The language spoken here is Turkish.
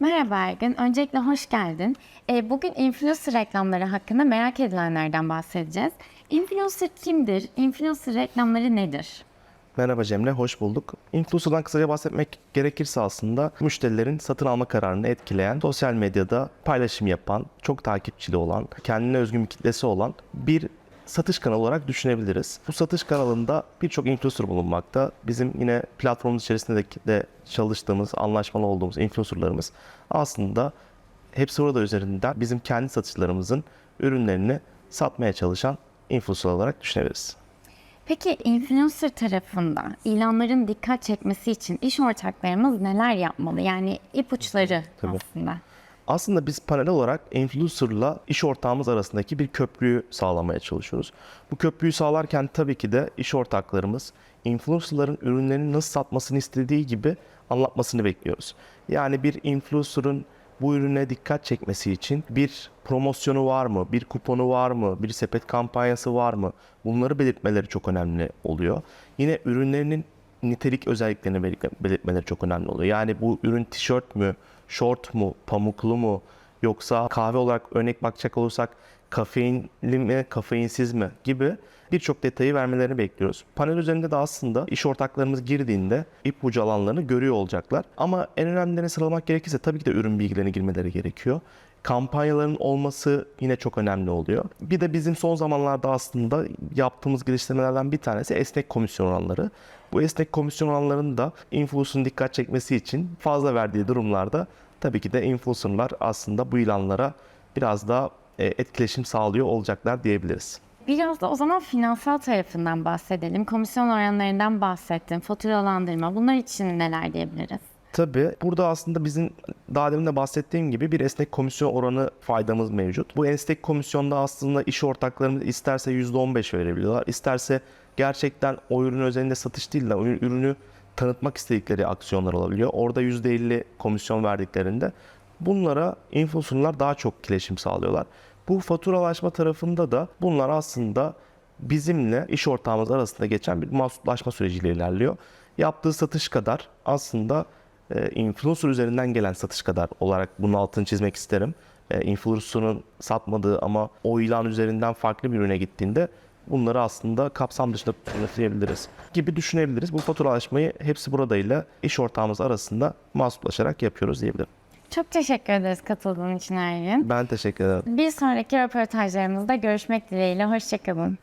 Merhaba Ergün. Öncelikle hoş geldin. Ee, bugün influencer reklamları hakkında merak edilenlerden bahsedeceğiz. Influencer kimdir? Influencer reklamları nedir? Merhaba Cemre, hoş bulduk. Influencer'dan kısaca bahsetmek gerekirse aslında müşterilerin satın alma kararını etkileyen, sosyal medyada paylaşım yapan, çok takipçili olan, kendine özgün bir kitlesi olan bir satış kanalı olarak düşünebiliriz. Bu satış kanalında birçok influencer bulunmakta. Bizim yine platformumuz içerisinde de, çalıştığımız, anlaşmalı olduğumuz influencerlarımız aslında hepsi orada üzerinden bizim kendi satışlarımızın ürünlerini satmaya çalışan influencer olarak düşünebiliriz. Peki influencer tarafında ilanların dikkat çekmesi için iş ortaklarımız neler yapmalı? Yani ipuçları Tabii. aslında. Aslında biz panel olarak influencer'la iş ortağımız arasındaki bir köprüyü sağlamaya çalışıyoruz. Bu köprüyü sağlarken tabii ki de iş ortaklarımız influencer'ların ürünlerini nasıl satmasını istediği gibi anlatmasını bekliyoruz. Yani bir influencer'ın bu ürüne dikkat çekmesi için bir promosyonu var mı, bir kuponu var mı, bir sepet kampanyası var mı? Bunları belirtmeleri çok önemli oluyor. Yine ürünlerinin nitelik özelliklerini belir- belirtmeleri çok önemli oluyor. Yani bu ürün tişört mü, short mu, pamuklu mu yoksa kahve olarak örnek bakacak olursak kafeinli mi, kafeinsiz mi gibi birçok detayı vermelerini bekliyoruz. Panel üzerinde de aslında iş ortaklarımız girdiğinde ipucu alanlarını görüyor olacaklar. Ama en önemlilerini sıralamak gerekirse tabii ki de ürün bilgilerine girmeleri gerekiyor. Kampanyaların olması yine çok önemli oluyor. Bir de bizim son zamanlarda aslında yaptığımız geliştirmelerden bir tanesi esnek komisyon oranları. Bu esnek komisyon oranlarını da influencer'ın dikkat çekmesi için fazla verdiği durumlarda tabii ki de influencer'lar aslında bu ilanlara biraz daha e, etkileşim sağlıyor olacaklar diyebiliriz. Biraz da o zaman finansal tarafından bahsedelim. Komisyon oranlarından bahsettim. Faturalandırma. Bunlar için neler diyebiliriz? Tabii burada aslında bizim daha demin de bahsettiğim gibi bir esnek komisyon oranı faydamız mevcut. Bu esnek komisyonda aslında iş ortaklarımız isterse %15 verebiliyorlar. isterse gerçekten o ürün özelinde satış değil de ürünü tanıtmak istedikleri aksiyonlar olabiliyor. Orada %50 komisyon verdiklerinde bunlara influencerlar daha çok kileşim sağlıyorlar. Bu faturalaşma tarafında da bunlar aslında bizimle iş ortağımız arasında geçen bir mahsuplaşma süreciyle ilerliyor. Yaptığı satış kadar aslında e, influencer üzerinden gelen satış kadar olarak bunun altını çizmek isterim. E, influencer'ın satmadığı ama o ilan üzerinden farklı bir ürüne gittiğinde bunları aslında kapsam dışında yönetilebiliriz gibi düşünebiliriz. Bu faturalaşmayı hepsi buradayla iş ortağımız arasında mahsuplaşarak yapıyoruz diyebilirim. Çok teşekkür ederiz katıldığın için Ergün. Ben teşekkür ederim. Bir sonraki röportajlarımızda görüşmek dileğiyle. Hoşçakalın.